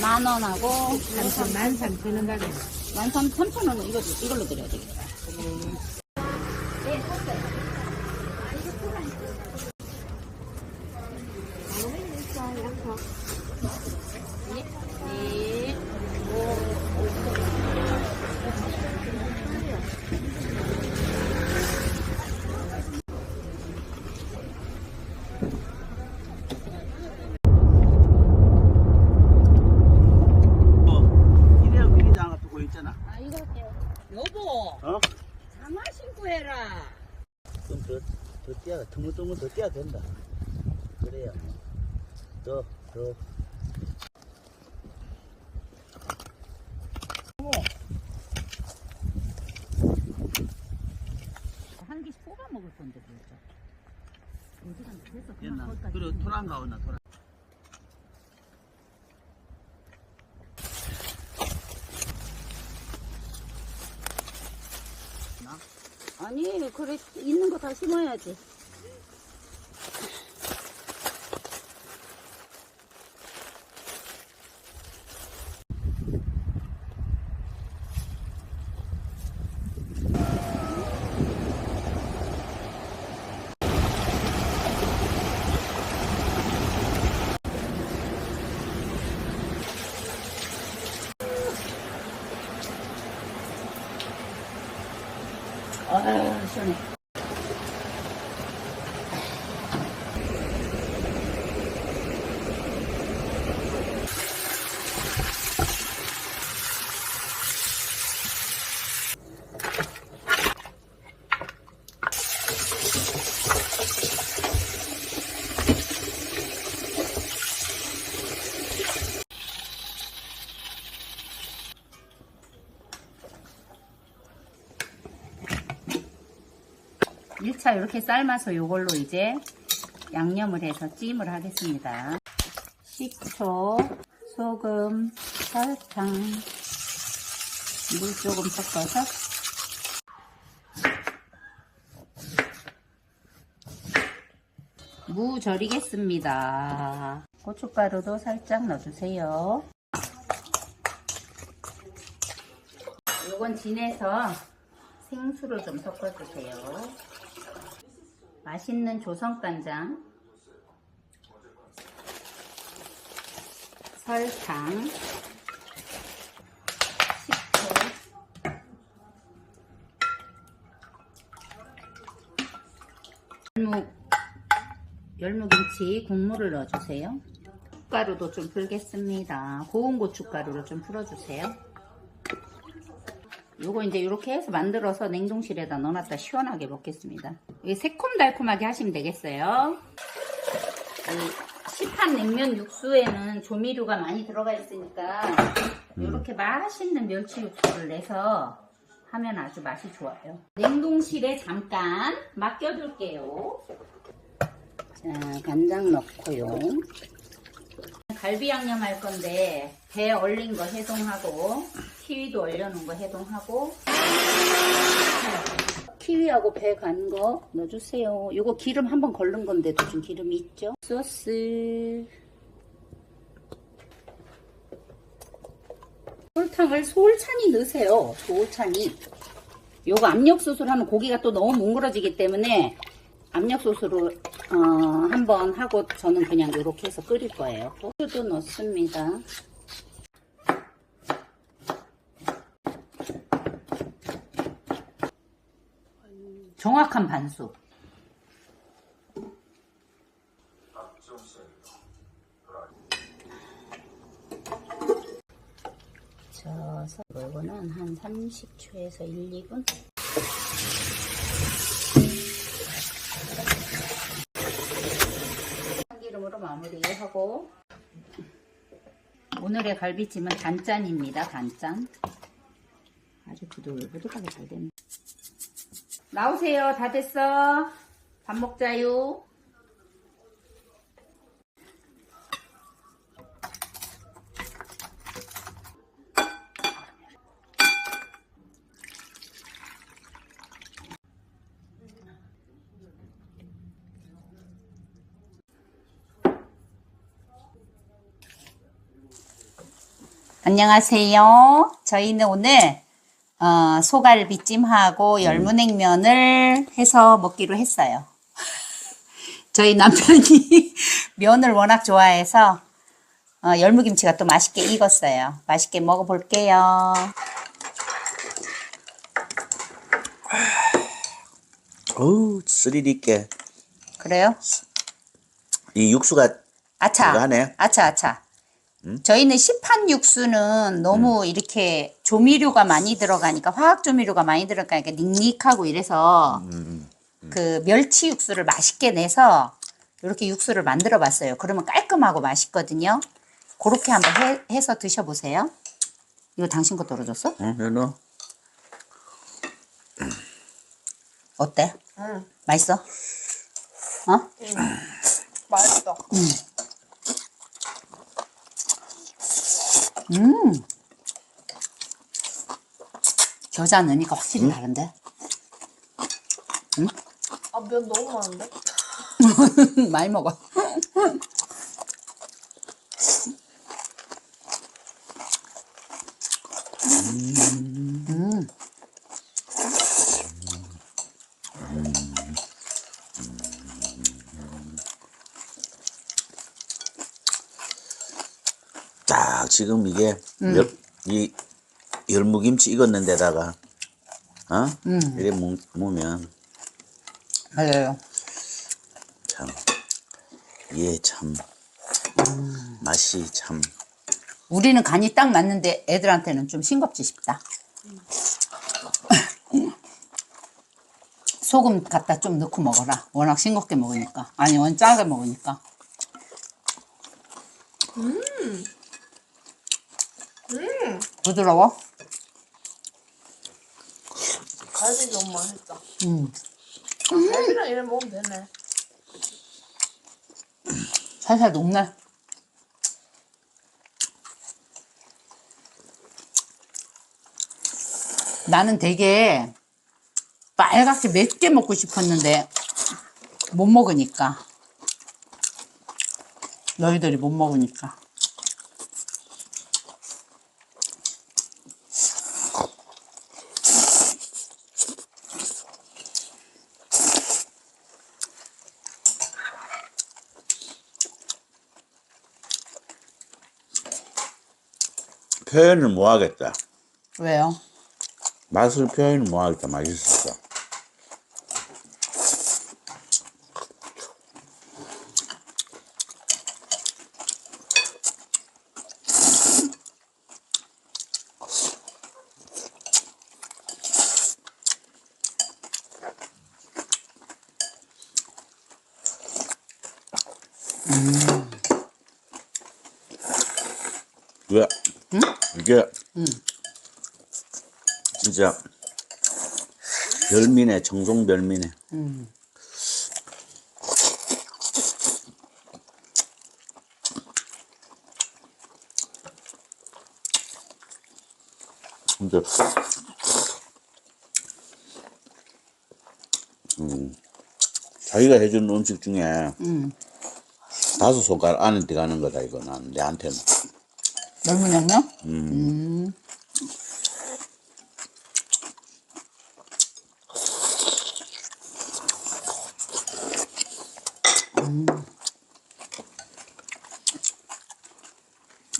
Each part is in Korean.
만 원하고 만 삼천 원 가게. 만 삼, 삼천 원은 이거, 이걸로 드려야 되겠다. 네. 이래야 미리 장아 두고 있잖아. 아, 이거 할게요. 여보, 어? 장화 신고 해라. 좀 더, 더 떼야, 둥글둥글 더 떼야 된다. 그래야. 더, 더. 한 개씩 뽑아 먹을 건데, 그죠? 어디가 그래서 그냥 옛날. 거기까지. 그래, 토란 가오나, 토란. 아니, 그래, 있는 거 다 심어야지. Sure. 1차 이렇게 삶아서 이걸로 이제 양념을 해서 찜을 하겠습니다. 식초, 소금, 설탕, 물 조금 섞어서 무 절이겠습니다. 고춧가루도 살짝 넣어주세요. 요건 진해서 생수를 좀 섞어주세요. 맛있는 조선간장, 설탕, 식초, 열무, 열무김치 국물을 넣어주세요. 고춧가루도 좀 풀겠습니다. 고운 고춧가루를 좀 풀어주세요. 요거 이제 이렇게 해서 만들어서 냉동실에다 넣어놨다 시원하게 먹겠습니다. 이게 새콤달콤하게 하시면 되겠어요. 이 시판 냉면 육수에는 조미료가 많이 들어가 있으니까 이렇게 맛있는 멸치 육수를 내서 하면 아주 맛이 좋아요. 냉동실에 잠깐 맡겨둘게요. 자, 간장 넣고요. 갈비 양념 할 건데 배 얼린 거 해동하고 키위도 얼려놓은 거 해동하고 키위하고 배 간 거 넣어주세요. 이거 기름 한번 걸른 건데도 좀 기름이 있죠? 소스 설탕을 솔찬히 넣으세요. 솔찬히 요거 압력솥으로 하면 고기가 또 너무 뭉그러지기 때문에 압력솥으로 어, 한번 하고 저는 그냥 이렇게 해서 끓일 거예요. 소스도 넣습니다. 정확한 반숙. 저서 이거는 한 30초에서 1, 2분 참기름으로 마무리하고 오늘의 갈비찜은 단짠입니다. 단짠. 아주 부들부들하게 잘 됐네. 나오세요. 다 됐어. 밥 먹자요. 안녕하세요. 저희는 오늘 어, 소갈비찜하고 열무냉면을 해서 먹기로 했어요. 저희 남편이 면을 워낙 좋아해서 어, 열무김치가 또 맛있게 익었어요. 맛있게 먹어볼게요. 어우, 스릴 있게. 그래요? 이 육수가 아차. 아차, 아차. 저희는 시판 육수는 너무 이렇게 조미료가 많이 들어가니까 화학 조미료가 많이 들어가니까 닉닉하고 이래서 그 멸치 육수를 맛있게 내서 이렇게 육수를 만들어 봤어요. 그러면 깔끔하고 맛있거든요. 그렇게 한번 해, 해서 드셔보세요. 이거 당신 거 떨어졌어? 응, 연우. 어때? 응. 맛있어? 어? 맛있어. 음. 겨자 넣으니까 확실히 다른데? 아, 면 너무 많은데? 많이 먹어. 음. 딱 지금 이게 열, 이 열무김치 익었는 데다가 어? 이래 먹, 먹으면 맞아요. 참 이게 참 맛이 참 우리는 간이 딱 맞는데 애들한테는 좀 싱겁지 싶다. 소금 갖다 좀 넣고 먹어라. 워낙 싱겁게 먹으니까. 아니, 원 짜게 먹으니까. 음. 부드러워? 갈비 너무 맛있다. 음. 갈비랑 이래 먹으면 되네. 살살 녹네. 나는 되게 빨갛게 맵게 먹고 싶었는데 못 먹으니까 너희들이 못 먹으니까 표현을 못 하겠다. 왜요? 맛을 표현을 못 하겠다. 맛있었어. 왜? 이게 진짜 별미네 정성 별미네. 근데 음, 자기가 해준 음식 중에 음. 다섯 손가락 안에 들어가는 거다 이거는. 내한테는 열무냉면? 음.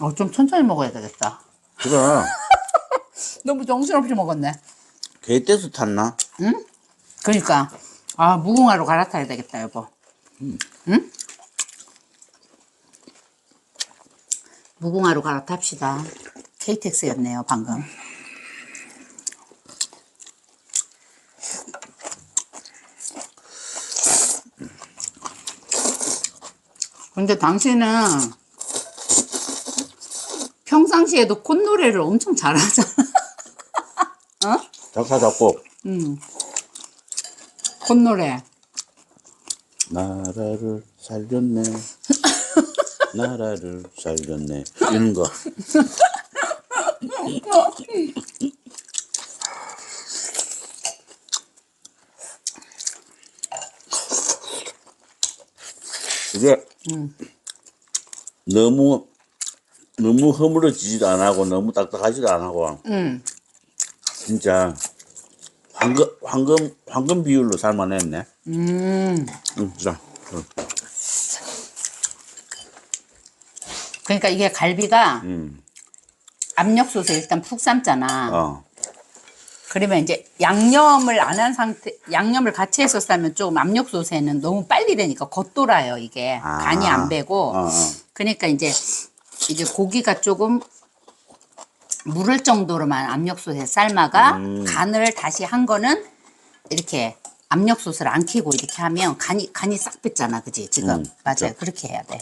어, 좀 천천히 먹어야 되겠다. 그래 너무 정신없이 먹었네. 개 떼서 탔나? 응? 그러니까 아 무궁화로 갈아타야 되겠다 여보. 응? 무궁화로 갈아탑시다. KTX였네요 방금. 근데 당신은 평상시에도 콧노래를 엄청 잘하잖아. 어? 작사 작곡 음. 콧노래. 나라를 살렸네 나라를 살렸네 이런 거 이게 너무 너무 허물어지지도 안 하고 너무 딱딱하지도 안 하고 음. 진짜 황금 황금 황금 비율로 삶아냈네. 음. 응, 자. 응. 그러니까 이게 갈비가 음. 압력솥에 일단 푹 삶잖아. 어. 그러면 이제 양념을 안 한 상태, 양념을 같이 해서 싸면 조금 압력솥에는 너무 빨리 되니까 겉돌아요, 이게. 아. 간이 안 배고. 어, 어. 그러니까 이제, 이제 고기가 조금 물을 정도로만 압력솥에 삶아가 음. 간을 다시 한 거는 이렇게 압력솥을 안 켜고 이렇게 하면 간이, 간이 싹 뺐잖아, 그지? 지금. 음, 맞아요. 그렇게 해야 돼.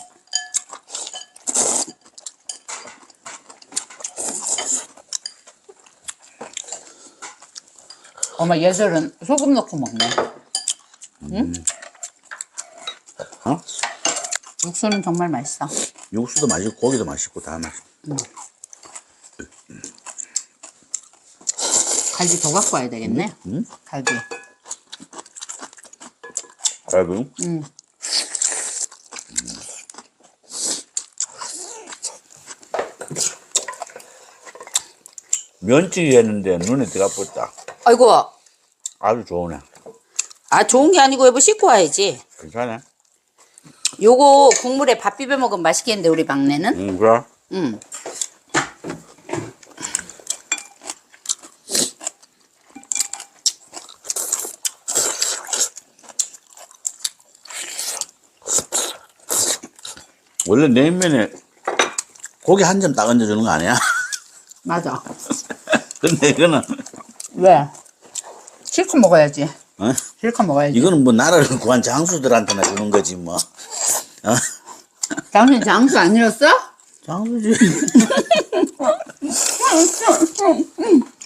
엄마 얘들은 소금 넣고 먹네. 어? 육수는 정말 맛있어. 육수도 맛있고 고기도 맛있고 다 맛있고. 갈비 더 갖고 와야 되겠네. 음? 갈비. 갈비. 음. 면치기 했는데 눈에 들어가 뻗다. 아이고, 아주 좋으네. 아 좋은 게 아니고 여보 씻고 와야지. 괜찮네. 요거 국물에 밥 비벼 먹으면 맛있겠는데 우리 막내는. 응, 그래? 음. 원래 냉면에 고기 한 점 딱 얹어주는 거 아니야? 맞아. 근데 이거는, 왜? 실컷 먹어야지. 어? 실컷 먹어야지. 이거는 뭐 나라를 구한 장수들한테나 주는 거지, 뭐. 어? 당신 장수 안 잃었어? 장수지.